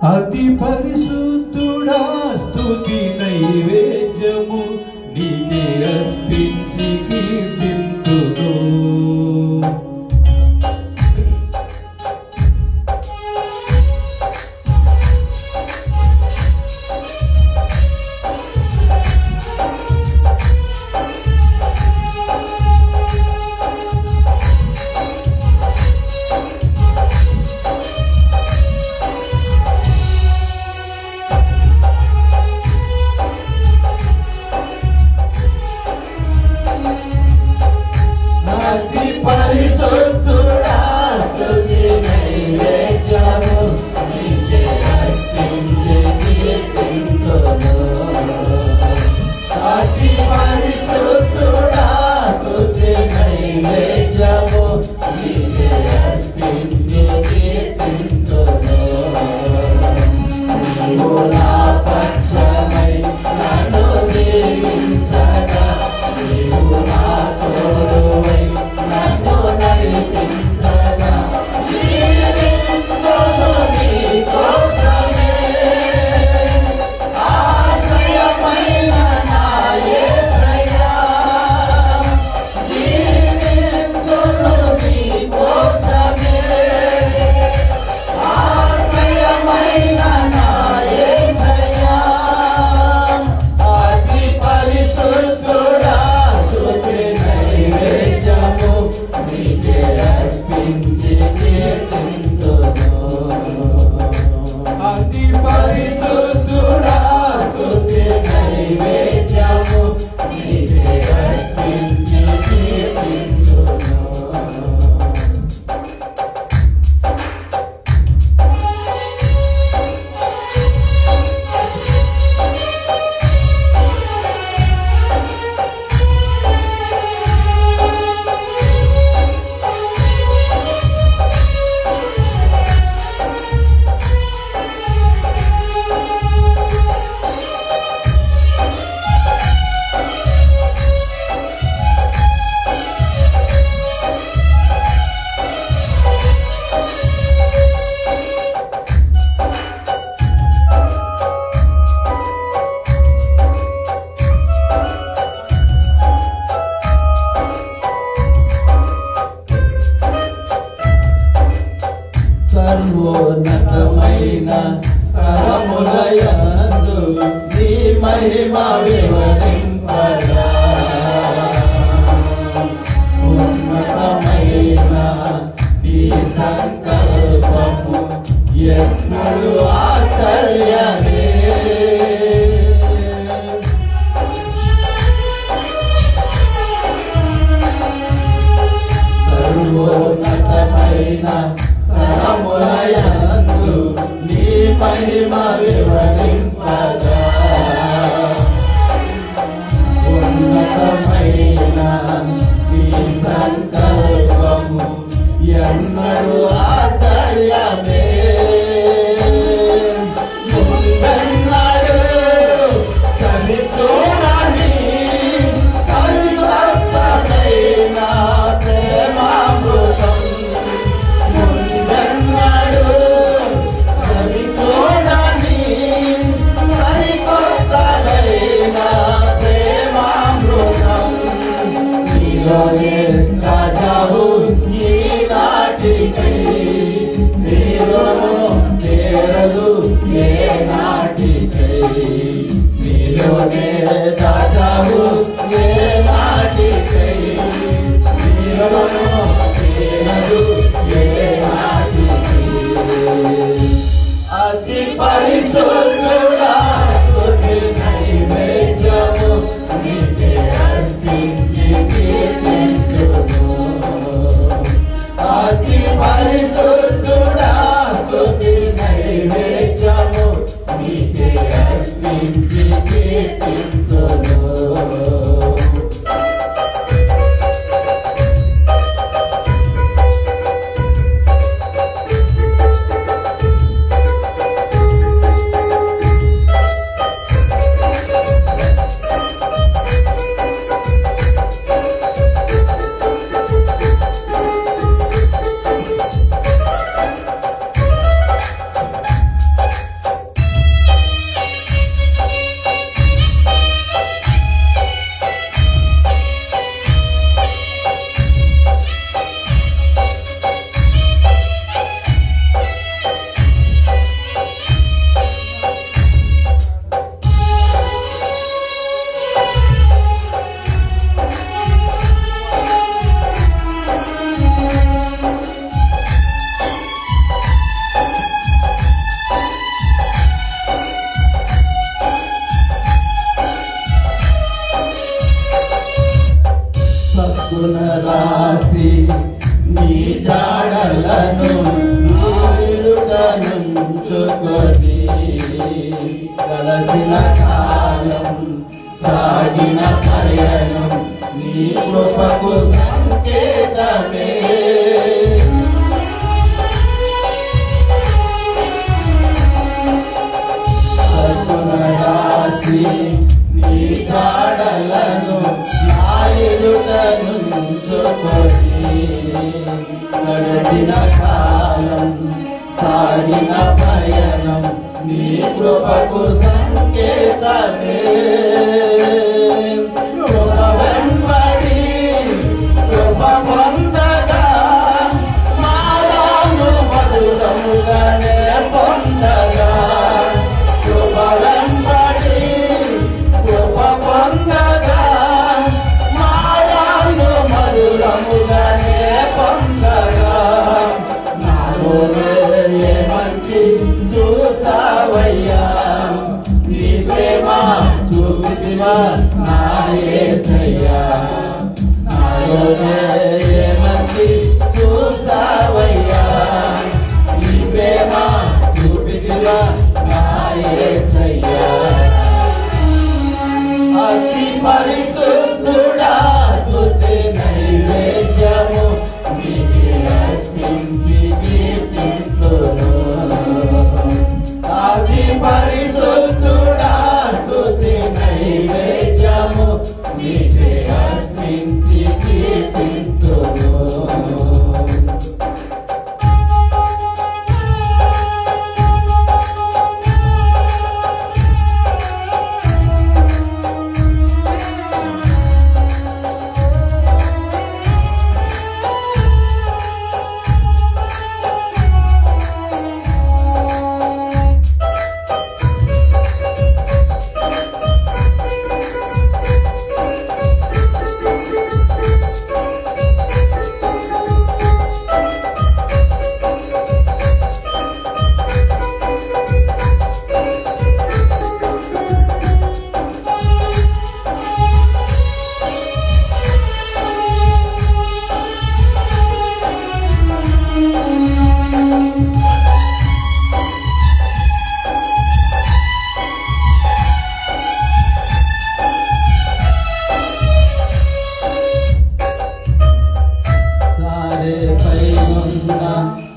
అతి పరిశుద్ధుడా స్తుతి నైవేద్యము. స్థలములయందు నీ మహిమ love. me. Música మనసున రాసి నీ జాడలను నుంచుకొని కలసిన కాలం సాగిన పయనం నీ కృపకు సంకేతమే. força.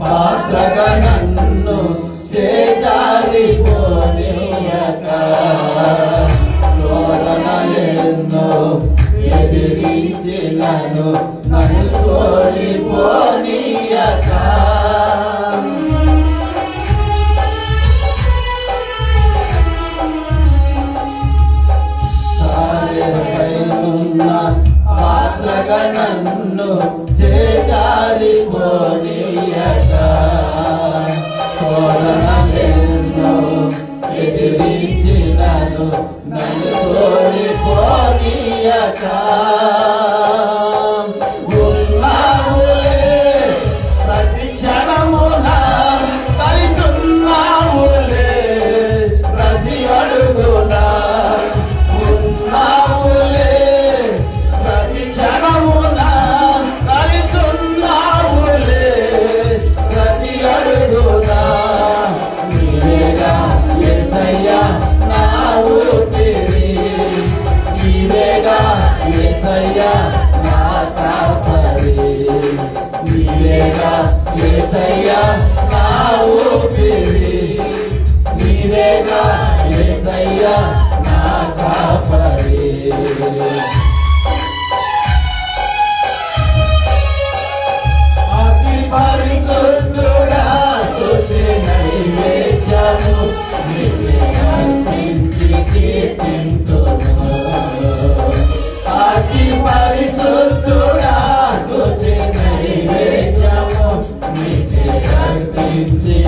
పాత్రగా నన్ను చేజారిపోనీయక తోరణలెన్నో ఎదిరించినను నన్ను తోలిపోనీయక Nando, Nando, Nando, Nando, Nando, Nando, things